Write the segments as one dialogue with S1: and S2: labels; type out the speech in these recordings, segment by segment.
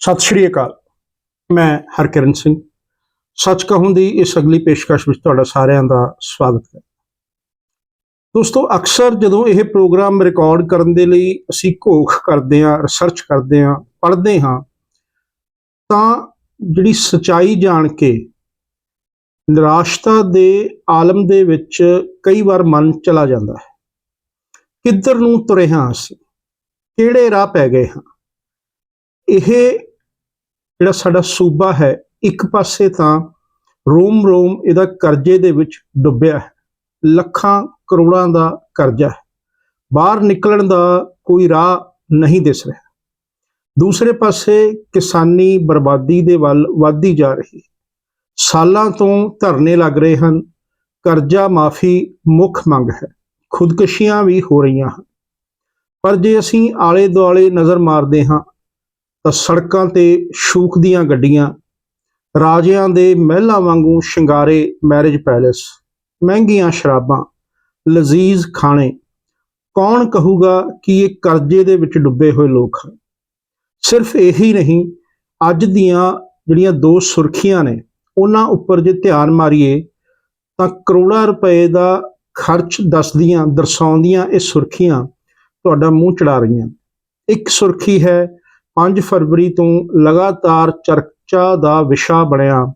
S1: ਸਤਿ ਸ਼੍ਰੀ ਅਕਾਲ। ਮੈਂ ਹਰਕਿਰਨ ਸਿੰਘ। ਸੱਚ ਕਹੂੰ ਦੀ ਇਸ ਅਗਲੀ ਪੇਸ਼ਕਸ਼ ਵਿੱਚ ਤੁਹਾਡਾ ਸਾਰਿਆਂ ਦਾ ਸਵਾਗਤ ਹੈ। ਦੋਸਤੋ, ਅਕਸਰ ਜਦੋਂ ਇਹ ਪ੍ਰੋਗਰਾਮ ਰਿਕਾਰਡ ਕਰਨ ਦੇ ਲਈ ਅਸੀਂ ਘੋਖ ਕਰਦੇ ਹਾਂ ਰਿਸਰਚ ਕਰਦੇ ਹਾਂ, ਪੜ੍ਹਦੇ ਹਾਂ, ਤਾਂ ਜਿਹੜੀ ਸਚਾਈ ਜਾਣ ਕੇ ਨਿਰਾਸ਼ਤਾ ਦੇ ਆਲਮ ਦੇ ਵਿੱਚ ਕਈ ਵਾਰ ਮਨ ਚਲਾ ਜਾਂਦਾ ਹੈ। ਕਿੱਧਰ ਨੂੰ ਤੁਰੇ ਹਾਂ ਅਸੀਂ? ਕਿਹੜੇ ਰਾਹ ਪੈ ਗਏ ਹਾਂ? ਇਹ ਜਿਹੜਾ ਸਾਡਾ ਸੂਬਾ ਹੈ, ਇੱਕ ਪਾਸੇ ਤਾਂ ਰੋਮ ਰੋਮ ਇਹਦਾ ਕਰਜ਼ੇ ਦੇ ਵਿੱਚ ਡੁੱਬਿਆ ਹੈ, ਲੱਖਾਂ ਕਰੋੜਾਂ ਦਾ ਕਰਜ਼ਾ ਹੈ। ਬਾਹਰ ਨਿਕਲਣ ਦਾ ਕੋਈ ਰਾਹ ਨਹੀਂ ਦਿਸ ਰਿਹਾ। ਦੂਸਰੇ ਪਾਸੇ ਕਿਸਾਨੀ ਬਰਬਾਦੀ ਦੇ ਵੱਲ ਵੱਧਦੀ ਜਾ ਰਹੀ ਸਾਲਾਂ ਤੋਂ ਧਰਨੇ ਲੱਗ ਰਹੇ ਹਨ, ਕਰਜ਼ਾ ਮਾਫੀ ਮੁੱਖ ਮੰਗ ਹੈ, ਖੁਦਕੁਸ਼ੀਆਂ ਵੀ ਹੋ ਰਹੀਆਂ ਹਨ। ਪਰ ਜੇ ਅਸੀਂ ਆਲੇ ਦੁਆਲੇ ਨਜ਼ਰ ਮਾਰਦੇ ਹਾਂ ਸੜਕਾਂ ਤੇ ਸ਼ੂਕ ਦੀਆਂ ਗੱਡੀਆਂ, ਰਾਜਿਆਂ ਦੇ ਮਹਿਲਾਂ ਵਾਂਗੂ ਸ਼ਿੰਗਾਰੇ ਮੈਰਿਜ ਪੈਲੇਸ, ਮਹਿੰਗੀਆਂ ਸ਼ਰਾਬਾਂ, ਲਜ਼ੀਜ਼ ਖਾਣੇ। ਕੌਣ ਕਹੂਗਾ ਕਿ ਇਹ ਕਰਜ਼ੇ ਦੇ ਵਿੱਚ ਡੁੱਬੇ ਹੋਏ ਲੋਕ ਹਨ? ਸਿਰਫ ਇਹੀ ਨਹੀਂ, ਅੱਜ ਦੀਆਂ ਜਿਹੜੀਆਂ ਦੋ ਸੁਰਖੀਆਂ ਨੇ, ਉਹਨਾਂ ਉੱਪਰ ਜੇ ਧਿਆਨ ਮਾਰੀਏ, ਤਾਂ ਕਰੋੜਾਂ ਰੁਪਏ ਦਾ ਖਰਚ ਦੱਸਦੀਆਂ, ਦਰਸਾਉਂਦੀਆਂ ਇਹ ਸੁਰਖੀਆਂ ਤੁਹਾਡਾ ਮੂੰਹ ਚੜਾ ਰਹੀਆਂ ਇੱਕ ਸੁਰਖੀ ਹੈ 5 ਫਰਵਰੀ ਤੋਂ ਲਗਾਤਾਰ ਚਰਚਾ ਦਾ ਵਿਸ਼ਾ ਬਣਿਆ।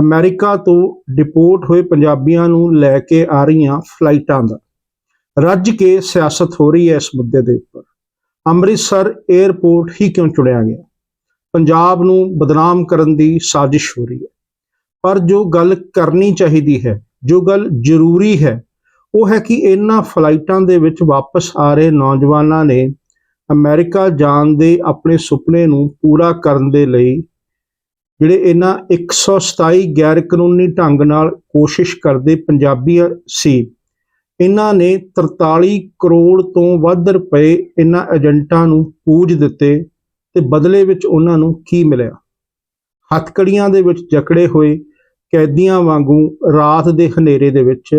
S1: ਅਮਰੀਕਾ ਤੋਂ ਡਿਪੋਰਟ ਹੋਏ ਪੰਜਾਬੀਆਂ ਨੂੰ ਲੈ ਕੇ ਆ ਰਹੀਆਂ ਫਲਾਈਟਾਂ ਦਾ। ਰੱਜ ਕੇ ਸਿਆਸਤ ਹੋ ਰਹੀ ਹੈ ਇਸ ਮੁੱਦੇ ਦੇ ਉੱਪਰ। ਅੰਮ੍ਰਿਤਸਰ 에ਅਰਪੋਰਟ ਹੀ ਕਿਉਂ ਚੁਣਿਆ ਗਿਆ? ਪੰਜਾਬ ਨੂੰ ਬਦਨਾਮ ਕਰਨ ਦੀ ਸਾਜ਼ਿਸ਼ ਹੋ ਰਹੀ ਹੈ। ਪਰ ਜੋ ਗੱਲ ਕਰਨੀ ਚਾਹੀਦੀ ਹੈ, ਜੋ ਗੱਲ ਜ਼ਰੂਰੀ ਹੈ, ਉਹ ਹੈ ਕਿ ਇਹਨਾਂ ਫਲਾਈਟਾਂ ਦੇ ਵਿੱਚ ਵਾਪਸ ਆ ਰਹੇ ਨੌਜਵਾਨਾਂ ਨੇ ਅਮਰੀਕਾ ਜਾਣ ਦੇ ਆਪਣੇ ਸੁਪਨੇ ਨੂੰ ਪੂਰਾ ਕਰਨ ਦੇ ਲਈ ਜਿਹੜੇ ਇਹਨਾਂ 127 ਗੈਰ ਕਾਨੂੰਨੀ ਢੰਗ ਨਾਲ ਕੋਸ਼ਿਸ਼ ਕਰਦੇ ਪੰਜਾਬੀ ਸੀ, ਇਹਨਾਂ ਨੇ 43 ਕਰੋੜ ਤੋਂ ਵੱਧ ਰੁਪਏ ਇਹਨਾਂ ਏਜੰਟਾਂ ਨੂੰ ਪੂਜ ਦਿੱਤੇ ਤੇ ਬਦਲੇ ਵਿੱਚ ਉਹਨਾਂ ਨੂੰ ਕੀ ਮਿਲਿਆ? ਹੱਥਕੜੀਆਂ ਦੇ ਵਿੱਚ ਜਕੜੇ ਹੋਏ ਕੈਦੀਆਂ ਵਾਂਗੂ ਰਾਤ ਦੇ ਹਨੇਰੇ ਦੇ ਵਿੱਚ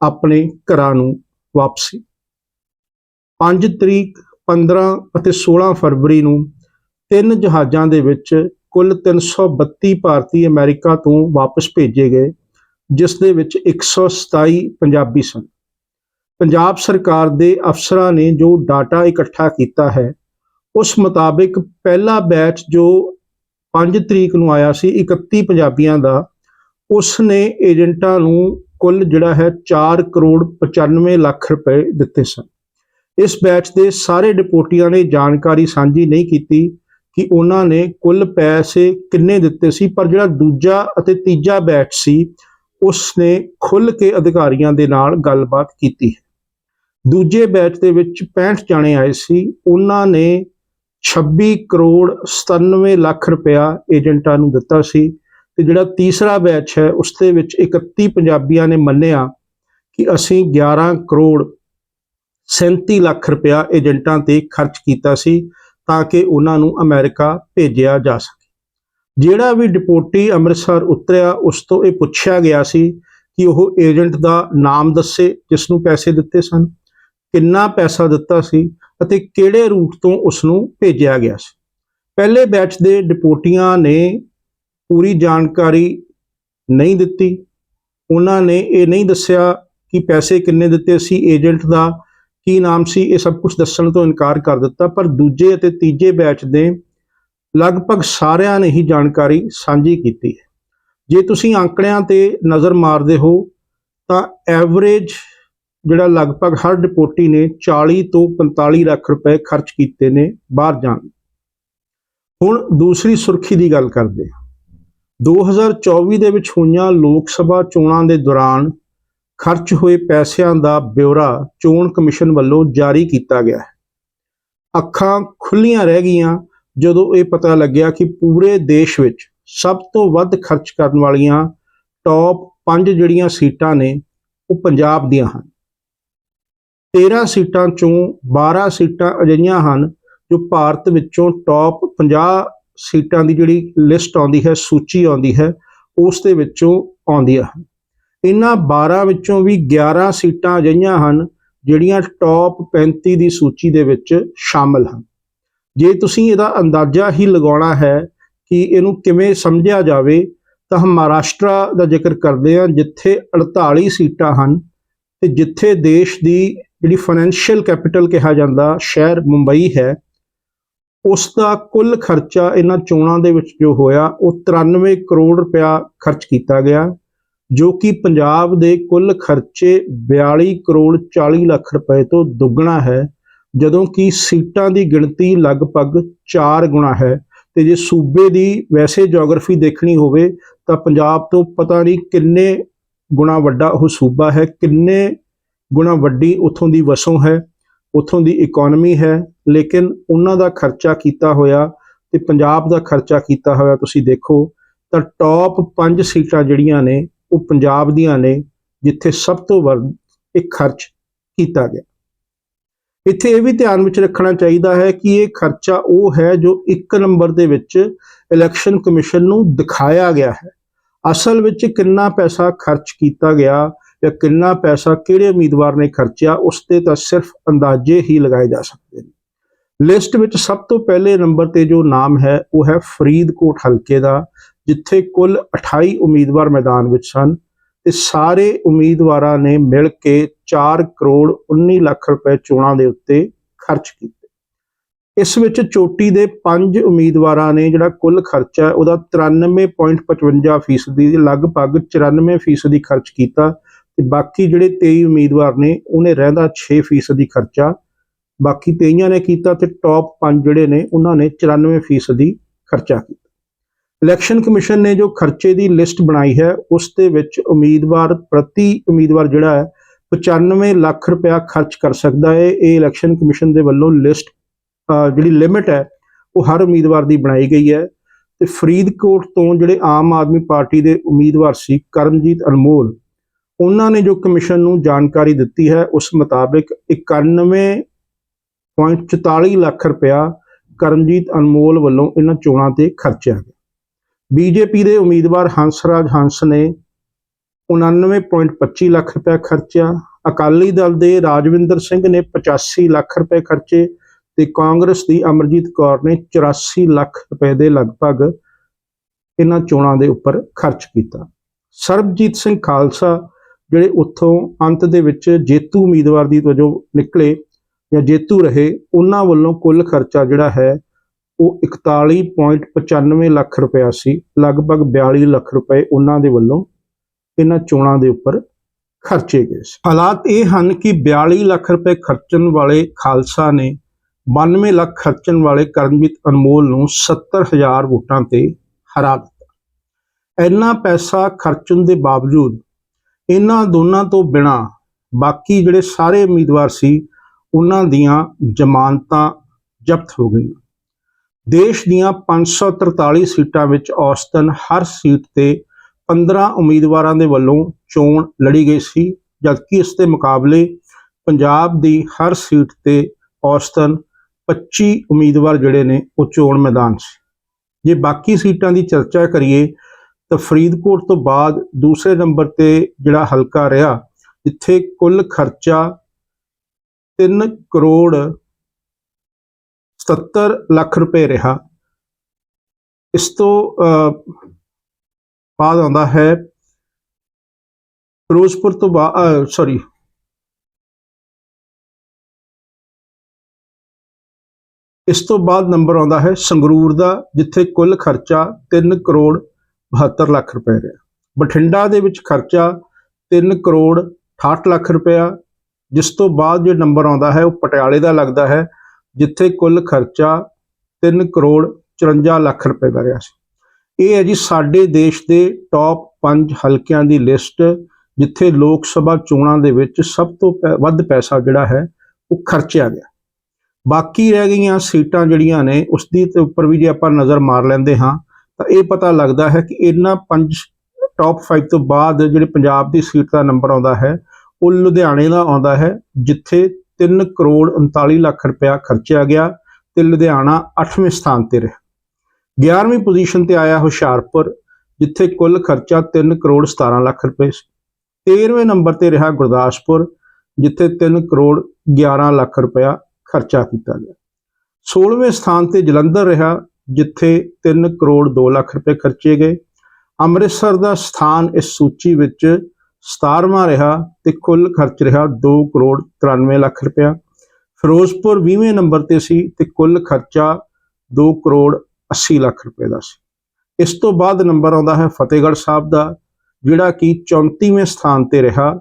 S1: ਆਪਣੇ ਘਰਾਂ ਨੂੰ ਵਾਪਸੀ। 5 ਤਰੀਕ 15 ਅਤੇ 16 ਫਰਵਰੀ ਨੂੰ ਤਿੰਨ ਜਹਾਜ਼ਾਂ ਦੇ ਵਿੱਚ ਕੁੱਲ 332 ਭਾਰਤੀ ਅਮਰੀਕਾ ਤੋਂ ਵਾਪਸ ਭੇਜੇ ਗਏ, ਜਿਸ ਦੇ ਵਿੱਚ 127 ਪੰਜਾਬੀ ਸਨ। ਪੰਜਾਬ ਸਰਕਾਰ ਦੇ ਅਫਸਰਾਂ ਨੇ ਜੋ ਡਾਟਾ ਇਕੱਠਾ ਕੀਤਾ ਹੈ, ਉਸ ਮੁਤਾਬਿਕ ਪਹਿਲਾ ਬੈਚ ਜੋ 5 ਤਰੀਕ ਨੂੰ ਆਇਆ ਸੀ 31 ਪੰਜਾਬੀਆਂ ਦਾ ਉਸ ਨੇ ਏਜੰਟਾਂ ਨੂੰ ਕੁੱਲ ਜਿਹੜਾ ਹੈ 4 ਕਰੋੜ 95 ਲੱਖ ਰੁਪਏ ਦਿੱਤੇ ਸਨ। ਇਸ ਬੈਚ ਦੇ ਸਾਰੇ ਡਿਪੋਟੀਆਂ ਨੇ ਜਾਣਕਾਰੀ ਸਾਂਝੀ ਨਹੀਂ ਕੀਤੀ ਕਿ ਉਹਨਾਂ ਨੇ ਕੁੱਲ ਪੈਸੇ ਕਿੰਨੇ ਦਿੱਤੇ ਸੀ, ਪਰ ਜਿਹੜਾ ਦੂਜਾ ਅਤੇ ਤੀਜਾ ਬੈਚ ਸੀ ਉਸ ਨੇ ਖੁੱਲ ਕੇ ਅਧਿਕਾਰੀਆਂ ਦੇ ਨਾਲ ਗੱਲਬਾਤ ਕੀਤੀ ਹੈ। ਦੂਜੇ ਬੈਚ ਦੇ ਵਿੱਚ 65 ਜਾਣੇ ਆਏ ਸੀ, ਉਹਨਾਂ ਨੇ 26 ਕਰੋੜ 97 ਲੱਖ ਰੁਪਇਆ ਏਜੰਟਾਂ ਨੂੰ ਦਿੱਤਾ ਸੀ ਤੇ ਜਿਹੜਾ ਤੀਸਰਾ ਬੈਚ ਹੈ, ਉਸ ਦੇ ਵਿੱਚ 31 ਪੰਜਾਬੀਆਂ ਨੇ ਮੰਨਿਆ ਕਿ ਅਸੀਂ 11 ਕਰੋੜ 37 ਲੱਖ ਰੁਪਇਆ ਏਜੰਟਾਂ ਤੇ ਖਰਚ ਕੀਤਾ ਸੀ ਤਾਂ ਕਿ ਉਹਨਾਂ ਨੂੰ ਅਮਰੀਕਾ ਭੇਜਿਆ ਜਾ ਸਕੇ। ਜਿਹੜਾ ਵੀ ਡਿਪੋਟੀ ਅੰਮ੍ਰਿਤਸਰ ਉਤਰਿਆ, ਉਸ ਤੋਂ ਇਹ ਪੁੱਛਿਆ ਗਿਆ ਸੀ ਕਿ ਉਹ ਏਜੰਟ ਦਾ ਨਾਮ ਦੱਸੇ, ਜਿਸ ਨੂੰ ਪੈਸੇ ਦਿੱਤੇ ਸਨ, ਕਿੰਨਾ ਪੈਸਾ ਦਿੱਤਾ ਸੀ ਅਤੇ ਕਿਹੜੇ ਰੂਟ ਤੋਂ ਉਸ ਨੂੰ ਭੇਜਿਆ ਗਿਆ ਸੀ। ਪਹਿਲੇ ਬੈਚ ਦੇ ਡਿਪੋਟੀਆਂ ਨੇ ਪੂਰੀ ਜਾਣਕਾਰੀ ਨਹੀਂ ਦਿੱਤੀ। ਉਹਨਾਂ ਨੇ ਇਹ ਨਹੀਂ ਦੱਸਿਆ ਕਿ ਪੈਸੇ ਕਿੰਨੇ ਦਿੱਤੇ ਸੀ ਏਜੰਟ ਦਾ ਕੀ ਨਾਮ ਸੀ, ਇਹ ਸਭ ਕੁਝ ਦੱਸਣ ਤੋਂ ਇਨਕਾਰ ਕਰ ਦਿੱਤਾ, ਪਰ ਦੂਜੇ ਅਤੇ ਤੀਜੇ ਬੈਚ ਦੇ ਲਗਭਗ ਸਾਰਿਆਂ ਨੇ ਹੀ ਜਾਣਕਾਰੀ ਸਾਂਝੀ ਕੀਤੀ ਹੈ। ਜੇ ਤੁਸੀਂ ਅੰਕੜਿਆਂ ਤੇ ਨਜ਼ਰ ਮਾਰਦੇ ਹੋ, ਤਾਂ ਐਵਰੇਜ ਜਿਹੜਾ ਲਗਭਗ ਹਰ ਡਿਪੋਟੀ ਨੇ 40 ਤੋਂ 45 ਲੱਖ ਰੁਪਏ ਖਰਚ ਕੀਤੇ ਨੇ ਬਾਹਰ ਜਾਣ ਹੁਣ ਦੂਸਰੀ ਸੁਰਖੀ ਦੀ ਗੱਲ ਕਰਦੇ ਹਾਂ। 2024 ਦੇ ਵਿੱਚ ਹੋਈਆਂ ਲੋਕ ਸਭਾ ਚੋਣਾਂ ਦੇ ਦੌਰਾਨ ਖਰਚ ਹੋਏ ਪੈਸਿਆਂ ਦਾ ਬਿਊਰਾ ਚੋਣ ਕਮਿਸ਼ਨ ਵੱਲੋਂ ਜਾਰੀ ਕੀਤਾ ਗਿਆ ਹੈ। ਅੱਖਾਂ ਖੁੱਲੀਆਂ ਰਹਿ ਗਈਆਂ ਜਦੋਂ ਇਹ ਪਤਾ ਲੱਗਿਆ ਕਿ ਪੂਰੇ ਦੇਸ਼ ਵਿੱਚ ਸਭ ਤੋਂ ਵੱਧ ਖਰਚ ਕਰਨ ਵਾਲੀਆਂ ਟੌਪ 5 ਜਿਹੜੀਆਂ ਸੀਟਾਂ ਨੇ ਉਹ ਪੰਜਾਬ ਦੀਆਂ ਹਨ। 13 ਸੀਟਾਂ ਚੋਂ 12 ਸੀਟਾਂ ਅਜਿਹੀਆਂ ਹਨ ਜੋ ਭਾਰਤ ਵਿੱਚੋਂ ਟੌਪ 50 ਸੀਟਾਂ ਦੀ ਜਿਹੜੀ ਲਿਸਟ ਆਉਂਦੀ ਹੈ, ਸੂਚੀ ਆਉਂਦੀ ਹੈ, ਉਸ ਦੇ ਵਿੱਚੋਂ ਆਉਂਦੀਆਂ ਹਨ। ਇਹਨਾਂ 12 ਵਿੱਚੋਂ ਵੀ 11 ਸੀਟਾਂ ਅਜਿਹੀਆਂ ਹਨ ਜਿਹੜੀਆਂ ਟੌਪ 35 ਦੀ ਸੂਚੀ ਦੇ ਵਿੱਚ ਸ਼ਾਮਲ ਹਨ। ਜੇ ਤੁਸੀਂ ਇਹਦਾ ਅੰਦਾਜ਼ਾ ਹੀ ਲਗਾਉਣਾ ਹੈ ਕਿ ਇਹਨੂੰ ਕਿਵੇਂ ਸਮਝਿਆ ਜਾਵੇ, ਤਾਂ ਹਮ ਮਹਾਰਾਸ਼ਟਰ ਦਾ ਜ਼ਿਕਰ ਕਰਦੇ ਹਾਂ, ਜਿੱਥੇ 48 ਸੀਟਾਂ ਹਨ ਤੇ ਜਿੱਥੇ ਦੇਸ਼ ਦੀ ਜਿਹੜੀ ਫਾਈਨੈਂਸ਼ੀਅਲ ਕੈਪੀਟਲ ਕਿਹਾ ਜਾਂਦਾ, ਸ਼ਹਿਰ ਮੁੰਬਈ ਹੈ, ਉਸ ਦਾ ਕੁੱਲ ਖਰਚਾ ਇਹਨਾਂ ਚੋਣਾਂ ਦੇ ਵਿੱਚ ਜੋ ਹੋਇਆ, ਉਹ 93 ਕਰੋੜ ਰੁਪਇਆ ਖਰਚ ਕੀਤਾ ਗਿਆ। ਜੋ ਕਿ ਪੰਜਾਬ ਦੇ ਕੁੱਲ ਖਰਚੇ 42 ਕਰੋੜ 40 ਲੱਖ ਰੁਪਏ ਤੋਂ ਦੁੱਗਣਾ ਹੈ, ਜਦੋਂ ਕਿ ਸੀਟਾਂ ਦੀ ਗਿਣਤੀ ਲਗਭਗ 4 ਗੁਣਾ ਹੈ। ਤੇ ਜੇ ਸੂਬੇ ਦੀ ਵੈਸੇ ਜੀਓਗ੍ਰਾਫੀ ਦੇਖਣੀ ਹੋਵੇ, ਤਾਂ ਪੰਜਾਬ ਤੋਂ ਪਤਾ ਨਹੀਂ ਕਿੰਨੇ ਗੁਣਾ ਵੱਡਾ ਉਹ ਸੂਬਾ ਹੈ, ਕਿੰਨੇ ਗੁਣਾ ਵੱਡੀ ਉਥੋਂ ਦੀ ਵਸੋਂ ਹੈ, ਉਥੋਂ ਦੀ ਇਕਨੋਮੀ ਹੈ, ਲੇਕਿਨ ਉਹਨਾਂ ਦਾ ਖਰਚਾ ਕੀਤਾ ਹੋਇਆ ਤੇ ਪੰਜਾਬ ਦਾ ਖਰਚਾ ਕੀਤਾ ਹੋਇਆ ਤੁਸੀਂ ਦੇਖੋ, ਤਾਂ ਟੌਪ 5 ਸੀਟਾਂ ਜਿਹੜੀਆਂ ਨੇ ਉਹ ਪੰਜਾਬ ਦੀਆਂ ਨੇ, ਜਿੱਥੇ ਸਭ ਤੋਂ ਵੱਧ ਇਹ ਖਰਚ ਕੀਤਾ ਗਿਆ। ਇੱਥੇ ਇਹ ਵੀ ਧਿਆਨ ਵਿੱਚ ਰੱਖਣਾ ਚਾਹੀਦਾ ਹੈ ਕਿ ਇਹ ਖਰਚਾ ਉਹ ਹੈ ਜੋ ਇੱਕ ਨੰਬਰ ਦੇ ਵਿੱਚ ਇਲੈਕਸ਼ਨ ਕਮਿਸ਼ਨ ਨੂੰ ਦਿਖਾਇਆ ਗਿਆ ਹੈ। ਅਸਲ ਵਿੱਚ ਕਿੰਨਾ ਪੈਸਾ ਖਰਚ ਕੀਤਾ ਗਿਆ ਜਾਂ ਕਿੰਨਾ ਪੈਸਾ ਕਿਹੜੇ ਉਮੀਦਵਾਰ ਨੇ ਖਰਚਿਆ, ਉਸ ਤੇ ਤਾਂ ਸਿਰਫ ਅੰਦਾਜ਼ੇ ਹੀ ਲਗਾਏ ਜਾ ਸਕਦੇ ਨੇ। ਲਿਸਟ ਵਿੱਚ ਸਭ ਤੋਂ ਪਹਿਲੇ ਨੰਬਰ ਤੇ ਜੋ ਨਾਮ ਹੈ, ਉਹ ਹੈ ਫਰੀਦਕੋਟ ਹਲਕੇ ਦਾ, ਜਿੱਥੇ ਕੁੱਲ 28 ਉਮੀਦਵਾਰ ਮੈਦਾਨ ਵਿੱਚ ਸਨ ਤੇ ਸਾਰੇ ਉਮੀਦਵਾਰਾਂ ਨੇ ਮਿਲ ਕੇ 4 ਕਰੋੜ 19 ਲੱਖ ਰੁਪਏ ਚੋਣਾਂ ਦੇ ਉੱਤੇ ਖਰਚ ਕੀਤੇ। ਇਸ ਵਿੱਚ ਚੋਟੀ ਦੇ 5 ਉਮੀਦਵਾਰਾਂ ਨੇ ਜਿਹੜਾ ਕੁੱਲ ਖਰਚਾ ਹੈ, ਉਹਦਾ 93.55 ਫੀਸਦੀ, ਲਗਭਗ 94 ਫੀਸਦੀ ਖਰਚ ਕੀਤਾ ਤੇ ਬਾਕੀ ਜਿਹੜੇ 23 ਉਮੀਦਵਾਰ ਨੇ, ਉਹਨੇ ਰਹਿੰਦਾ 6 ਫੀਸਦੀ ਖਰਚਾ ਬਾਕੀ 23 ਨੇ ਕੀਤਾ ਤੇ ਟੌਪ 5 ਜਿਹੜੇ ਨੇ, ਉਹਨਾਂ ਨੇ 94 ਫੀਸਦੀ ਖਰਚਾ ਕੀਤਾ। ਇਲੈਕਸ਼ਨ ਕਮਿਸ਼ਨ ਨੇ ਜੋ ਖਰਚੇ ਦੀ ਲਿਸਟ ਬਣਾਈ ਹੈ, ਉਸ ਦੇ ਵਿੱਚ ਉਮੀਦਵਾਰ, ਪ੍ਰਤੀ ਉਮੀਦਵਾਰ ਜਿਹੜਾ ਹੈ 95 ਲੱਖ ਰੁਪਇਆ ਖਰਚ ਕਰ ਸਕਦਾ ਹੈ। ਇਹ ਇਲੈਕਸ਼ਨ ਕਮਿਸ਼ਨ ਦੇ ਵੱਲੋਂ ਲਿਸਟ ਜਿਹੜੀ ਲਿਮਿਟ ਹੈ, ਉਹ ਹਰ ਉਮੀਦਵਾਰ ਦੀ ਬਣਾਈ ਗਈ ਹੈ। ਤੇ ਫਰੀਦਕੋਟ ਤੋਂ ਜਿਹੜੇ ਆਮ ਆਦਮੀ ਪਾਰਟੀ ਦੇ ਉਮੀਦਵਾਰ ਸੀ, ਕਰਮਜੀਤ ਅਨਮੋਲ, ਉਹਨਾਂ ਨੇ ਜੋ ਕਮਿਸ਼ਨ ਨੂੰ ਜਾਣਕਾਰੀ ਦਿੱਤੀ ਹੈ, ਉਸ ਮੁਤਾਬਿਕ 91.44 ਲੱਖ ਰੁਪਇਆ ਕਰਮਜੀਤ ਅਨਮੋਲ ਵੱਲੋਂ ਇਹਨਾਂ ਚੋਣਾਂ ਤੇ ਖਰਚਿਆ ਗਿਆ। ਬੀਜੇਪੀ ਦੇ ਉਮੀਦਵਾਰ ਹੰਸਰਾਜ ਹੰਸ ਨੇ 99.25 ਲੱਖ ਰੁਪਏ ਖਰਚਿਆ। ਅਕਾਲੀ ਦਲ ਦੇ ਰਾਜਵਿੰਦਰ ਸਿੰਘ ਨੇ 85 ਲੱਖ ਰੁਪਏ ਖਰਚੇ ਤੇ ਕਾਂਗਰਸ ਦੀ ਅਮਰਜੀਤ ਕੌਰ ਨੇ 84 ਲੱਖ ਰੁਪਏ ਦੇ ਲਗਭਗ ਇਹਨਾਂ ਚੋਣਾਂ ਦੇ ਉੱਪਰ ਖਰਚ ਕੀਤਾ। ਸਰਬਜੀਤ ਸਿੰਘ ਖਾਲਸਾ ਜਿਹੜੇ ਉੱਥੋਂ ਅੰਤ ਦੇ ਵਿੱਚ ਜੇਤੂ ਉਮੀਦਵਾਰ ਦੀ ਵਜੋਂ ਨਿਕਲੇ ਜਾਂ ਜੇਤੂ ਰਹੇ, ਉਹਨਾਂ ਵੱਲੋਂ ਕੁੱਲ ਖਰਚਾ ਜਿਹੜਾ ਹੈ, ਉਹ 41.95 ਲੱਖ ਰੁਪਇਆ ਸੀ। ਲਗਭਗ 42 ਲੱਖ ਰੁਪਏ ਉਹਨਾਂ ਦੇ ਵੱਲੋਂ ਇਹਨਾਂ ਚੋਣਾਂ ਦੇ ਉੱਪਰ ਖਰਚੇ ਗਏ ਸੀ। ਹਾਲਾਤ ਇਹ ਹਨ ਕਿ 42 ਲੱਖ ਰੁਪਏ ਖਰਚਣ ਵਾਲੇ ਖਾਲਸਾ ਨੇ 92 ਲੱਖ ਖਰਚਣ ਵਾਲੇ ਕਰਮਜੀਤ ਅਨਮੋਲ ਨੂੰ 70000 ਵੋਟਾਂ ਤੇ ਹਰਾ ਦਿੱਤਾ। ਇੰਨਾ ਪੈਸਾ ਖਰਚਣ ਦੇ ਬਾਵਜੂਦ ਇਹਨਾਂ ਦੋਨਾਂ ਤੋਂ ਬਿਨਾ ਬਾਕੀ ਜਿਹੜੇ ਸਾਰੇ ਉਮੀਦਵਾਰ ਸੀ ਉਹਨਾਂ ਦੀਆਂ ਜ਼ਮਾਨਤਾਂ ਜ਼ਬਤ ਹੋ ਗਈਆਂ। ਦੇਸ਼ ਦੀਆਂ 543 ਸੀਟਾਂ ਵਿੱਚ ਔਸਤਨ ਹਰ ਸੀਟ ਤੇ 15 ਉਮੀਦਵਾਰਾਂ ਦੇ ਵੱਲੋਂ ਚੋਣ ਲੜੀ ਗਈ ਸੀ, ਜਦਕਿ ਇਸ ਦੇ ਮੁਕਾਬਲੇ ਪੰਜਾਬ ਦੀ ਹਰ ਸੀਟ ਤੇ ਔਸਤਨ 25 ਉਮੀਦਵਾਰ ਜਿਹੜੇ ਨੇ, ਉਹ ਚੋਣ ਮੈਦਾਨ ਸੀ। ਜੇ ਬਾਕੀ ਸੀਟਾਂ ਦੀ ਚਰਚਾ ਕਰੀਏ, ਤਾਂ ਫਰੀਦਕੋਟ ਤੋਂ ਬਾਅਦ ਦੂਸਰੇ ਨੰਬਰ ਤੇ ਜਿਹੜਾ ਹਲਕਾ ਰਿਹਾ, ਜਿੱਥੇ ਕੁੱਲ ਖਰਚਾ 3 ਕਰੋੜ 77 ਲੱਖ ਰੁਪਏ ਰਿਹਾ। ਇਸ ਤੋਂ ਬਾਅਦ ਆਉਂਦਾ ਹੈ ਫਿਰੋਜ਼ਪੁਰ ਤੋਂ ਬਾਅਦ ਸੌਰੀ ਇਸ ਤੋਂ ਬਾਅਦ ਨੰਬਰ ਆਉਂਦਾ ਹੈ ਸੰਗਰੂਰ ਦਾ, ਜਿੱਥੇ ਕੁੱਲ ਖਰਚਾ 3 ਕਰੋੜ 72 ਲੱਖ ਰੁਪਏ ਰਿਹਾ। ਬਠਿੰਡਾ ਦੇ ਵਿੱਚ ਖਰਚਾ 3 ਕਰੋੜ 68 ਲੱਖ ਰੁਪਇਆ ਜਿਸ ਤੋਂ ਬਾਅਦ ਜੇ ਨੰਬਰ ਆਉਂਦਾ ਹੈ, ਉਹ ਪਟਿਆਲੇ ਦਾ ਲੱਗਦਾ ਹੈ, ਜਿੱਥੇ ਕੁੱਲ ਖਰਚਾ 3 ਕਰੋੜ 54 ਲੱਖ ਰੁਪਏ ਦਾ ਰਿਹਾ ਸੀ। ਇਹ ਹੈ ਜੀ ਸਾਡੇ ਦੇਸ਼ ਦੇ ਟੌਪ 5 ਹਲਕਿਆਂ ਦੀ ਲਿਸਟ ਜਿੱਥੇ ਲੋਕ ਸਭਾ ਚੋਣਾਂ ਦੇ ਵਿੱਚ ਸਭ ਤੋਂ ਵੱਧ ਪੈਸਾ ਜਿਹੜਾ ਹੈ, ਉਹ ਖਰਚਿਆ ਗਿਆ। ਬਾਕੀ ਰਹਿ ਗਈਆਂ ਸੀਟਾਂ ਜਿਹੜੀਆਂ ਨੇ ਉਸ ਦੀ ਤੇ ਉੱਪਰ ਵੀ ਜੇ ਆਪਾਂ ਨਜ਼ਰ ਮਾਰ ਲੈਂਦੇ ਹਾਂ, ਤਾਂ ਇਹ ਪਤਾ ਲੱਗਦਾ ਹੈ ਕਿ ਇਹਨਾਂ ਪੰਜ ਟੌਪ 5 ਤੋਂ ਬਾਅਦ ਜਿਹੜੇ ਪੰਜਾਬ ਦੀ ਸੀਟ ਦਾ ਨੰਬਰ ਆਉਂਦਾ ਹੈ ਉਹ ਲੁਧਿਆਣੇ ਦਾ ਆਉਂਦਾ ਹੈ, ਜਿੱਥੇ 3 ਕਰੋੜ 39 ਲੱਖ ਰੁਪਇਆ ਖਰਚਿਆ ਗਿਆ ਤੇ ਲੁਧਿਆਣਾ 8ਵੇਂ ਸਥਾਨ ਤੇ ਰਿਹਾ। 11ਵੀਂ ਪੋਜੀਸ਼ਨ ਤੇ ਆਇਆ ਹੁਸ਼ਿਆਰਪੁਰ, ਜਿੱਥੇ ਕੁੱਲ ਖਰਚਾ 3 ਕਰੋੜ 17 ਲੱਖ ਰੁਪਏ ਸੀ। 13ਵੇਂ ਨੰਬਰ ਤੇ ਰਿਹਾ ਗੁਰਦਾਸਪੁਰ, ਜਿੱਥੇ 3 ਕਰੋੜ 11 ਲੱਖ ਰੁਪਇਆ ਖਰਚਾ ਕੀਤਾ ਗਿਆ। 16ਵੇਂ ਸਥਾਨ ਤੇ ਜਲੰਧਰ ਰਿਹਾ, ਜਿੱਥੇ 3 ਕਰੋੜ 2 ਲੱਖ ਰੁਪਏ ਖਰਚੇ ਗਏ। ਅੰਮ੍ਰਿਤਸਰ ਦਾ ਸਥਾਨ ਇਸ ਸੂਚੀ ਵਿੱਚ 17ਵਾਂ ਰਿਹਾ ਤੇ ਕੁੱਲ ਖਰਚ ਰਿਹਾ 2 ਕਰੋੜ 93 ਲੱਖ ਰੁਪਇਆ। ਫਿਰੋਜ਼ਪੁਰ 20ਵੇਂ ਨੰਬਰ ਤੇ ਸੀ ਤੇ ਕੁੱਲ ਖਰਚਾ 2 ਕਰੋੜ 80 ਲੱਖ ਰੁਪਏ ਦਾ ਸੀ। ਇਸ ਤੋਂ ਬਾਅਦ ਨੰਬਰ ਆਉਂਦਾ ਹੈ ਫਤਿਹਗੜ੍ਹ ਸਾਹਿਬ ਦਾ, ਜਿਹੜਾ ਕਿ 34ਵੇਂ ਸਥਾਨ ਤੇ ਰਿਹਾ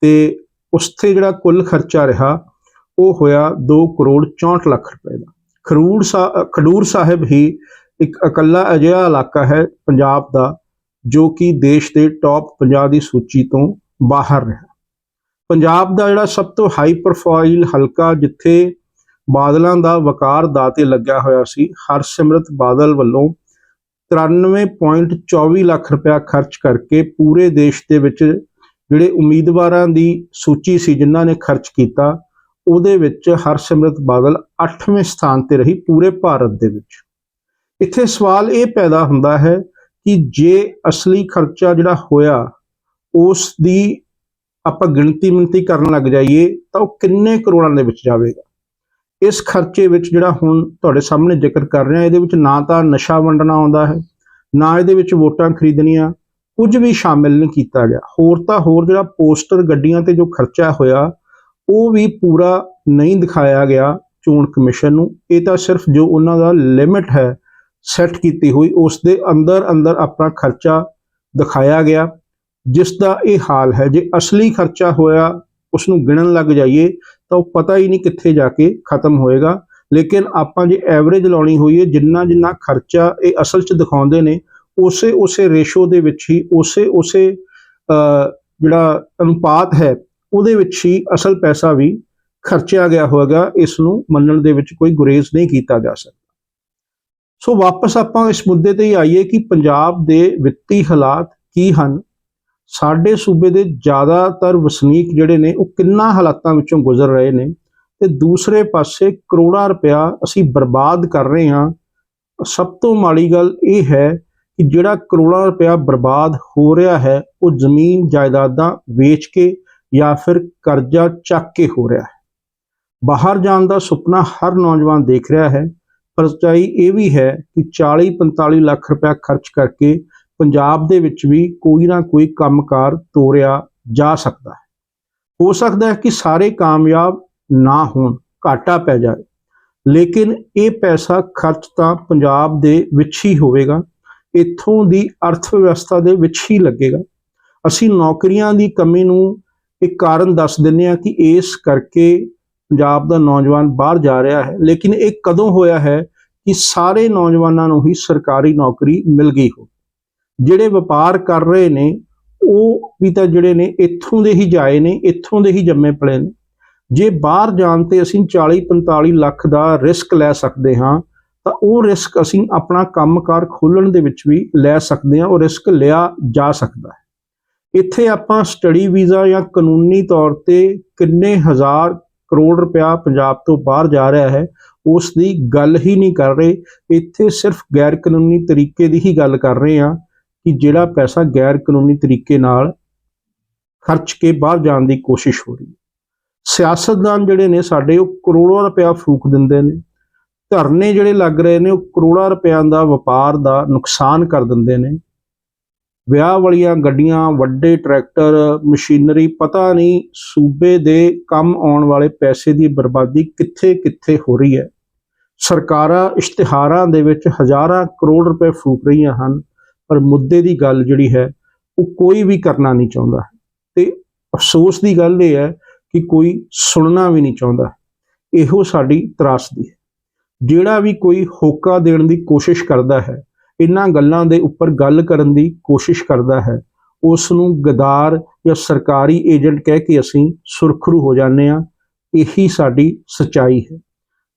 S1: ਤੇ ਉਸ ਤੇ ਜਿਹੜਾ ਕੁੱਲ ਖਰਚਾ ਰਿਹਾ ਉਹ ਹੋਇਆ 2 ਕਰੋੜ 64 ਲੱਖ ਰੁਪਏ ਦਾ। ਖਰੂੜ ਸਾ- ਖਡੂਰ ਸਾਹਿਬ ਹੀ ਇੱਕ ਇਕੱਲਾ ਅਜਿਹਾ ਇਲਾਕਾ ਹੈ ਪੰਜਾਬ ਦਾ ਜੋ ਕਿ ਦੇਸ਼ ਦੇ ਟੌਪ 50 ਦੀ ਸੂਚੀ ਤੋਂ ਬਾਹਰ ਰਿਹਾ। ਪੰਜਾਬ ਦਾ ਜਿਹੜਾ ਸਭ ਤੋਂ ਹਾਈ ਪ੍ਰੋਫਾਈਲ ਹਲਕਾ ਜਿੱਥੇ ਬਾਦਲਾਂ ਦਾ ਵਕਾਰ ਦਾਤੇ ਲੱਗਿਆ ਹੋਇਆ ਸੀ, ਹਰਸਿਮਰਤ ਬਾਦਲ ਵੱਲੋਂ 93.24 ਲੱਖ ਰੁਪਇਆ ਖਰਚ ਕਰਕੇ ਪੂਰੇ ਦੇਸ਼ ਦੇ ਵਿੱਚ ਜਿਹੜੇ ਉਮੀਦਵਾਰਾਂ ਦੀ ਸੂਚੀ ਸੀ, ਜਿਨ੍ਹਾਂ ਨੇ ਖਰਚ ਕੀਤਾ, ਉਹਦੇ ਵਿੱਚ ਹਰਸਿਮਰਤ ਬਾਦਲ 8ਵੇਂ ਸਥਾਨ ਤੇ ਰਹੀ ਪੂਰੇ ਭਾਰਤ ਦੇ ਵਿੱਚ। ਇੱਥੇ ਸਵਾਲ ਇਹ ਪੈਦਾ ਹੁੰਦਾ ਹੈ ਕਿ ਜੇ ਅਸਲੀ ਖਰਚਾ ਜਿਹੜਾ ਹੋਇਆ ਉਸ ਦੀ ਆਪਾਂ ਗਿਣਤੀ ਮਿਣਤੀ ਕਰਨ ਲੱਗ ਜਾਈਏ, ਤਾਂ ਉਹ ਕਿੰਨੇ ਕਰੋੜਾਂ ਦੇ ਵਿੱਚ ਜਾਵੇਗਾ। ਇਸ ਖਰਚੇ ਵਿੱਚ ਜਿਹੜਾ ਹੁਣ ਤੁਹਾਡੇ ਸਾਹਮਣੇ ਜ਼ਿਕਰ ਕਰ ਰਿਹਾ, ਇਹਦੇ ਵਿੱਚ ਨਾ ਤਾਂ ਨਸ਼ਾ ਵੰਡਣਾ ਆਉਂਦਾ ਹੈ, ਨਾ ਇਹਦੇ ਵਿੱਚ ਵੋਟਾਂ ਖਰੀਦਣੀਆਂ, ਕੁਝ ਵੀ ਸ਼ਾਮਿਲ ਨਹੀਂ ਕੀਤਾ ਗਿਆ। ਹੋਰ ਤਾਂ ਹੋਰ ਜਿਹੜਾ ਪੋਸਟਰ ਗੱਡੀਆਂ ਤੇ ਜੋ ਖਰਚਾ ਹੋਇਆ, ਉਹ ਵੀ ਪੂਰਾ ਨਹੀਂ ਦਿਖਾਇਆ ਗਿਆ ਚੋਣ ਕਮਿਸ਼ਨ ਨੂੰ। ਇਹ ਤਾਂ ਸਿਰਫ ਜੋ ਉਹਨਾਂ ਦਾ ਲਿਮਿਟ ਹੈ ਸੈੱਟ ਕੀਤੀ ਹੋਈ ਉਸ ਦੇ ਅੰਦਰ ਅੰਦਰ ਆਪਣਾ ਖਰਚਾ ਦਿਖਾਇਆ ਗਿਆ। ਜਿਸ ਦਾ ਇਹ ਹਾਲ ਹੈ ਜੇ ਅਸਲੀ ਖਰਚਾ ਹੋਇਆ ਉਸ ਨੂੰ ਗਿਣਨ ਲੱਗ ਜਾਈਏ ਤਾਂ ਉਹ ਪਤਾ ਹੀ ਨਹੀਂ ਕਿੱਥੇ ਜਾ ਕੇ ਖਤਮ ਹੋਏਗਾ। ਲੇਕਿਨ ਆਪਾਂ ਜੇ ਐਵਰੇਜ ਲਾਉਣੀ ਹੋਈ ਹੈ ਜਿੰਨਾ ਜਿੰਨਾ ਖਰਚਾ ਇਹ ਅਸਲ 'ਚ ਦਿਖਾਉਂਦੇ ਨੇ ਉਸੇ ਉਸੇ ਰੇਸ਼ੋ ਦੇ ਵਿੱਚ ਹੀ ਉਸੇ ਉਸੇ ਅਹ, ਜਿਹੜਾ ਅਨੁਪਾਤ ਹੈ ਉਹਦੇ ਵਿੱਚ ਹੀ ਅਸਲ ਪੈਸਾ ਵੀ ਖਰਚਿਆ ਗਿਆ ਹੋਵੇਗਾ ਇਸ ਨੂੰ ਮੰਨਣ ਦੇ ਵਿੱਚ ਕੋਈ ਗੁਰੇਜ਼ ਨਹੀਂ ਕੀਤਾ ਜਾ ਸਕਦਾ। ਸੋ ਵਾਪਸ ਆਪਾਂ ਇਸ ਮੁੱਦੇ ਤੇ ਹੀ ਆਈਏ ਕਿ ਪੰਜਾਬ ਦੇ ਵਿੱਤੀ ਹਾਲਾਤ ਕੀ ਹਨ। ਸਾਡੇ ਸੂਬੇ ਦੇ ਜ਼ਿਆਦਾਤਰ ਵਸਨੀਕ ਜਿਹੜੇ ਨੇ, ਉਹ ਕਿੰਨਾ ਹਾਲਾਤਾਂ ਵਿੱਚੋਂ ਗੁਜ਼ਰ ਰਹੇ ਨੇ ਤੇ ਦੂਸਰੇ ਪਾਸੇ ਕਰੋੜਾਂ ਰੁਪਇਆ ਅਸੀਂ ਬਰਬਾਦ ਕਰ ਰਹੇ ਹਾਂ। ਸਭ ਤੋਂ ਮਾੜੀ ਗੱਲ ਇਹ ਹੈ ਕਿ ਜਿਹੜਾ ਕਰੋੜਾਂ ਰੁਪਇਆ ਬਰਬਾਦ ਹੋ ਰਿਹਾ ਹੈ, ਉਹ ਜ਼ਮੀਨ ਜਾਇਦਾਦਾਂ ਵੇਚ ਕੇ ਜਾਂ ਫਿਰ ਕਰਜ਼ਾ ਚੱਕ ਕੇ ਹੋ ਰਿਹਾ ਹੈ। ਬਾਹਰ ਜਾਣ ਦਾ ਸੁਪਨਾ ਹਰ ਨੌਜਵਾਨ ਦੇਖ ਰਿਹਾ ਹੈ। ਪਰ ਸੱਚਾਈ ਇਹ ਵੀ ਹੈ ਕਿ 40-45 ਲੱਖ ਰੁਪਇਆ ਖਰਚ ਕਰਕੇ ਪੰਜਾਬ ਦੇ ਵਿੱਚ ਵੀ ਕੋਈ ਨਾ ਕੋਈ ਕੰਮਕਾਰ ਤੋਰਿਆ ਜਾ ਸਕਦਾ ਹੈ। ਹੋ ਸਕਦਾ ਹੈ ਕਿ ਸਾਰੇ ਕਾਮਯਾਬ ਨਾ ਹੋਣ, ਘਾਟਾ ਪੈ ਜਾਏ, ਲੇਕਿਨ ਇਹ ਪੈਸਾ ਖਰਚ ਤਾਂ ਪੰਜਾਬ ਦੇ ਵਿੱਚ ਹੀ ਹੋਵੇਗਾ, ਇੱਥੋਂ ਦੀ ਅਰਥ ਵਿਵਸਥਾ ਦੇ ਵਿੱਚ ਹੀ ਲੱਗੇਗਾ। ਅਸੀਂ ਨੌਕਰੀਆਂ ਦੀ ਕਮੀ ਨੂੰ ਇੱਕ ਕਾਰਨ ਦੱਸ ਦਿੰਦੇ ਹਾਂ ਕਿ ਇਸ ਕਰਕੇ ਪੰਜਾਬ ਦਾ ਨੌਜਵਾਨ ਬਾਹਰ ਜਾ ਰਿਹਾ ਹੈ, ਲੇਕਿਨ ਇਹ ਕਦੋਂ ਹੋਇਆ ਹੈ ਕਿ ਸਾਰੇ ਨੌਜਵਾਨਾਂ ਨੂੰ ਹੀ ਸਰਕਾਰੀ ਨੌਕਰੀ ਮਿਲ ਗਈ ਹੋ ਜਿਹੜੇ ਵਪਾਰ ਕਰ ਰਹੇ ਨੇ, ਉਹ ਵੀ ਤਾਂ ਜਿਹੜੇ ਨੇ ਇੱਥੋਂ ਦੇ ਹੀ ਜਾਏ ਨੇ, ਇੱਥੋਂ ਦੇ ਹੀ ਜੰਮੇ ਪਲੇ ਨੇ। ਜੇ ਬਾਹਰ ਜਾਣ ਤੇ ਅਸੀਂ 40 45 ਲੱਖ ਦਾ ਰਿਸਕ ਲੈ ਸਕਦੇ ਹਾਂ, ਤਾਂ ਉਹ ਰਿਸਕ ਅਸੀਂ ਆਪਣਾ ਕੰਮਕਾਰ ਖੋਲਣ ਦੇ ਵਿੱਚ ਵੀ ਲੈ ਸਕਦੇ ਹਾਂ, ਉਹ ਰਿਸਕ ਲਿਆ ਜਾ ਸਕਦਾ ਹੈ। ਇੱਥੇ ਆਪਾਂ ਸਟੱਡੀ ਵੀਜ਼ਾ ਜਾਂ ਕਾਨੂੰਨੀ ਤੌਰ ਤੇ ਕਿੰਨੇ ਹਜ਼ਾਰ ਕਰੋੜ ਰੁਪਇਆ ਪੰਜਾਬ ਤੋਂ ਬਾਹਰ ਜਾ ਰਿਹਾ ਹੈ ਉਸ ਦੀ ਗੱਲ ਹੀ ਨਹੀਂ ਕਰ ਰਹੇ। ਇੱਥੇ ਸਿਰਫ ਗੈਰ ਕਾਨੂੰਨੀ ਤਰੀਕੇ ਦੀ ਹੀ ਗੱਲ ਕਰ ਰਹੇ ਹਾਂ ਕਿ ਜਿਹੜਾ ਪੈਸਾ ਗੈਰ ਕਾਨੂੰਨੀ ਤਰੀਕੇ ਨਾਲ ਖਰਚ ਕੇ ਬਾਹਰ ਜਾਣ ਦੀ ਕੋਸ਼ਿਸ਼ ਹੋ ਰਹੀ ਹੈ। ਸਿਆਸਤਦਾਨ ਜਿਹੜੇ ਨੇ ਸਾਡੇ, ਉਹ ਕਰੋੜਾਂ ਰੁਪਇਆ ਫੂਕ ਦਿੰਦੇ ਨੇ। ਧਰਨੇ ਜਿਹੜੇ ਲੱਗ ਰਹੇ ਨੇ, ਉਹ ਕਰੋੜਾਂ ਰੁਪਇਆਂ ਦਾ ਵਪਾਰ ਦਾ ਨੁਕਸਾਨ ਕਰ ਦਿੰਦੇ ਨੇ। ਵਿਆਹ ਵਾਲੀਆਂ ਗੱਡੀਆਂ, ਵੱਡੇ ਟਰੈਕਟਰ, ਮਸ਼ੀਨਰੀ, ਪਤਾ ਨਹੀਂ ਸੂਬੇ ਦੇ ਕੰਮ ਆਉਣ ਵਾਲੇ ਪੈਸੇ ਦੀ ਬਰਬਾਦੀ ਕਿੱਥੇ ਕਿੱਥੇ ਹੋ ਰਹੀ ਹੈ। ਸਰਕਾਰਾਂ ਇਸ਼ਤਿਹਾਰਾਂ ਦੇ ਵਿੱਚ ਹਜ਼ਾਰਾਂ ਕਰੋੜ ਰੁਪਏ ਫੂਕ ਰਹੀਆਂ ਹਨ, ਪਰ ਮੁੱਦੇ ਦੀ ਗੱਲ ਜਿਹੜੀ ਹੈ, ਉਹ ਕੋਈ ਵੀ ਕਰਨਾ ਨਹੀਂ ਚਾਹੁੰਦਾ। ਤੇ ਅਫਸੋਸ ਦੀ ਗੱਲ ਇਹ ਹੈ ਕਿ ਕੋਈ ਸੁਣਨਾ ਵੀ ਨਹੀਂ ਚਾਹੁੰਦਾ। ਇਹੋ ਸਾਡੀ ਤਰਾਸਦੀ ਹੈ। ਜਿਹੜਾ ਵੀ ਕੋਈ ਹੋਕਾ ਦੇਣ ਦੀ ਕੋਸ਼ਿਸ਼ ਕਰਦਾ ਹੈ ਇਹਨਾਂ ਗੱਲਾਂ ਦੇ ਉੱਪਰ ਗੱਲ ਕਰਨ ਦੀ ਕੋਸ਼ਿਸ਼ ਕਰਦਾ ਹੈ। ਉਸ ਨੂੰ ਗਦਾਰ ਜਾਂ ਸਰਕਾਰੀ ਏਜੰਟ ਕਹਿ ਕੇ ਅਸੀਂ ਸੁਰਖਰੂ ਹੋ ਜਾਂਦੇ ਆ ਇਹੀ ਸਾਡੀ ਸਚਾਈ ਹੈ।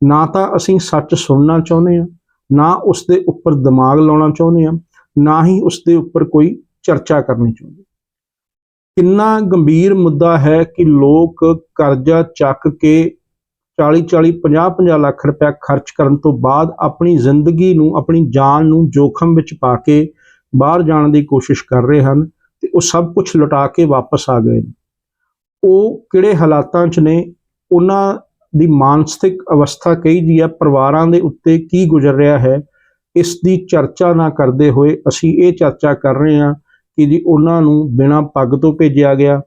S1: ਨਾ ਤਾਂ ਅਸੀਂ ਸੱਚ ਸੁਣਨਾ ਚਾਹੁੰਦੇ ਆ ਨਾ ਉਸ ਦੇ ਉੱਪਰ ਦਿਮਾਗ ਲਾਉਣਾ ਚਾਹੁੰਦੇ ਆ ਨਾ ਹੀ ਉਸ ਦੇ ਉੱਪਰ ਕੋਈ ਚਰਚਾ ਕਰਨੀ ਚਾਹੁੰਦੇ। ਕਿੰਨਾ ਗੰਭੀਰ ਮੁੱਦਾ ਹੈ ਕਿ ਲੋਕ ਕਰਜ਼ਾ ਚੱਕ ਕੇ 40 40 50 50 ਲੱਖ ਰੁਪਏ ਖਰਚ ਕਰਨ ਤੋਂ ਬਾਅਦ ਆਪਣੀ ਜ਼ਿੰਦਗੀ ਨੂੰ, ਆਪਣੀ ਜਾਨ ਨੂੰ ਜੋਖਮ ਵਿੱਚ ਪਾ ਕੇ ਬਾਹਰ ਜਾਣ ਦੀ ਕੋਸ਼ਿਸ਼ ਕਰ ਰਹੇ ਹਨ ਤੇ ਉਹ ਸਭ ਕੁਝ ਲੁਟਾ ਕੇ ਵਾਪਸ ਆ ਗਏ ਉਹ ਕਿਹੜੇ ਹਾਲਾਤਾਂ 'ਚ ਨੇ? ਉਹਨਾਂ ਦੀ ਮਾਨਸਿਕ ਅਵਸਥਾ ਕਹੀ ਜੀ ਹੈ, ਪਰਿਵਾਰਾਂ ਦੇ ਉੱਤੇ ਕੀ ਗੁਜ਼ਰ ਰਿਹਾ ਹੈ? ਇਸ ਦੀ ਚਰਚਾ ਨਾ ਕਰਦੇ ਹੋਏ ਅਸੀਂ ਇਹ ਚਰਚਾ ਕਰ ਰਹੇ ਹਾਂ ਕਿ ਜੀ ਉਹਨਾਂ ਨੂੰ ਬਿਨਾਂ ਪੱਗ ਤੋਂ ਭੇਜਿਆ ਗਿਆ,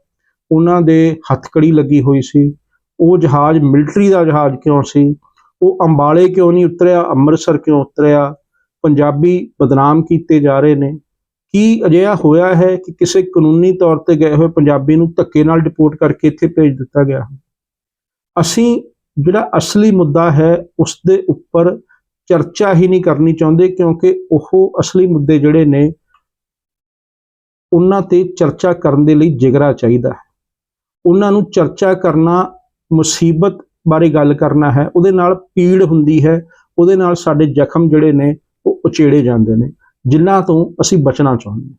S1: ਉਹਨਾਂ ਦੇ ਹੱਥਕੜੀ ਲੱਗੀ ਹੋਈ ਸੀ ਉਹ ਜਹਾਜ਼ ਮਿਲਟਰੀ ਦਾ ਜਹਾਜ਼ ਕਿਉਂ ਸੀ? ਉਹ ਅੰਬਾਲੇ ਕਿਉਂ ਨਹੀਂ ਉਤਰਿਆ? ਅੰਮ੍ਰਿਤਸਰ ਕਿਉਂ ਉਤਰਿਆ? ਪੰਜਾਬੀ ਬਦਨਾਮ ਕੀਤੇ ਜਾ ਰਹੇ ਨੇ। ਕੀ ਅਜਿਹਾ ਹੋਇਆ ਹੈ ਕਿ ਕਿਸੇ ਕਾਨੂੰਨੀ ਤੌਰ ਤੇ ਗਏ ਹੋਏ ਪੰਜਾਬੀ ਨੂੰ ਧੱਕੇ ਨਾਲ ਡਿਪੋਰਟ ਕਰਕੇ ਇੱਥੇ ਭੇਜ ਦਿੱਤਾ ਗਿਆ ਅਸੀਂ, ਜਿਹੜਾ ਅਸਲੀ ਮੁੱਦਾ ਹੈ ਉਸ ਦੇ ਉੱਪਰ ਚਰਚਾ ਹੀ ਨਹੀਂ ਕਰਨੀ ਚਾਹੁੰਦੇ ਕਿਉਂਕਿ ਉਹ ਅਸਲੀ ਮੁੱਦੇ ਜਿਹੜੇ ਨੇ, ਉਹਨਾਂ ਤੇ ਚਰਚਾ ਕਰਨ ਦੇ ਲਈ ਜਿਗਰਾ ਚਾਹੀਦਾ ਹੈ। ਉਹਨਾਂ ਨੂੰ ਚਰਚਾ ਕਰਨਾ ਮੁਸੀਬਤ ਬਾਰੇ ਗੱਲ ਕਰਨਾ ਹੈ, ਉਹਦੇ ਨਾਲ ਪੀੜ ਹੁੰਦੀ ਹੈ, ਉਹਦੇ ਨਾਲ ਸਾਡੇ ਜ਼ਖਮ ਜਿਹੜੇ ਨੇ, ਉਹ ਉਚੇੜੇ ਜਾਂਦੇ ਨੇ ਜਿਨ੍ਹਾਂ ਤੋਂ ਅਸੀਂ ਬਚਣਾ ਚਾਹੁੰਦੇ ਹਾਂ।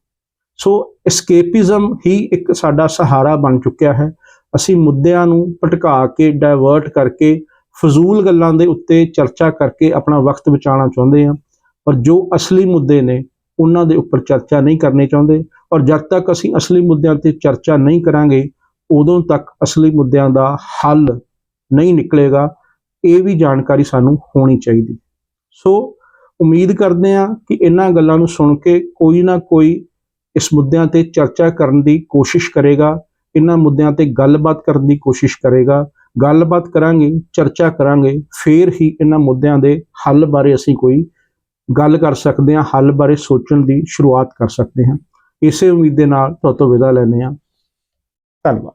S1: ਸੋ ਐਸਕੇਪਿਜ਼ਮ ਹੀ ਇੱਕ ਸਾਡਾ ਸਹਾਰਾ ਬਣ ਚੁੱਕਿਆ ਹੈ। ਅਸੀਂ ਮੁੱਦਿਆਂ ਨੂੰ ਭਟਕਾ ਕੇ ਡਾਇਵਰਟ ਕਰਕੇ, ਫਜ਼ੂਲ ਗੱਲਾਂ ਦੇ ਉੱਤੇ ਚਰਚਾ ਕਰਕੇ ਆਪਣਾ ਵਕਤ ਬਚਾਉਣਾ ਚਾਹੁੰਦੇ ਹਾਂ। ਪਰ ਜੋ ਅਸਲੀ ਮੁੱਦੇ ਨੇ, ਉਹਨਾਂ ਦੇ ਉੱਪਰ ਚਰਚਾ ਨਹੀਂ ਕਰਨੀ ਚਾਹੁੰਦੇ। ਔਰ ਜਦ ਤੱਕ ਅਸੀਂ ਅਸਲੀ ਮੁੱਦਿਆਂ ਤੇ ਚਰਚਾ ਨਹੀਂ ਕਰਾਂਗੇ ਉਦੋਂ ਤੱਕ ਅਸਲੀ ਮੁੱਦਿਆਂ ਦਾ ਹੱਲ ਨਹੀਂ ਨਿਕਲੇਗਾ, ਇਹ ਵੀ ਜਾਣਕਾਰੀ ਸਾਨੂੰ ਹੋਣੀ ਚਾਹੀਦੀ। ਸੋ ਉਮੀਦ ਕਰਦੇ ਹਾਂ ਕਿ ਇਹਨਾਂ ਗੱਲਾਂ ਨੂੰ ਸੁਣ ਕੇ ਕੋਈ ਨਾ ਕੋਈ ਇਸ ਮੁੱਦਿਆਂ ਤੇ ਚਰਚਾ ਕਰਨ ਦੀ ਕੋਸ਼ਿਸ਼ ਕਰੇਗਾ, ਇਹਨਾਂ ਮੁੱਦਿਆਂ ਤੇ ਗੱਲਬਾਤ ਕਰਨ ਦੀ ਕੋਸ਼ਿਸ਼ ਕਰੇਗਾ। ਗੱਲਬਾਤ ਕਰਾਂਗੇ, ਚਰਚਾ ਕਰਾਂਗੇ, ਫਿਰ ਹੀ ਇਹਨਾਂ ਮੁੱਦਿਆਂ ਦੇ ਹੱਲ ਬਾਰੇ ਅਸੀਂ ਕੋਈ ਗੱਲ ਕਰ ਸਕਦੇ ਹਾਂ, ਹੱਲ ਬਾਰੇ ਸੋਚਣ ਦੀ ਸ਼ੁਰੂਆਤ ਕਰ ਸਕਦੇ ਹਾਂ। ਇਸੇ ਉਮੀਦ ਦੇ ਨਾਲ ਤੁਹਾਡੇ ਵਿਦਾ ਲੈਂਦੇ ਹਾਂ। ਧੰਨਵਾਦ।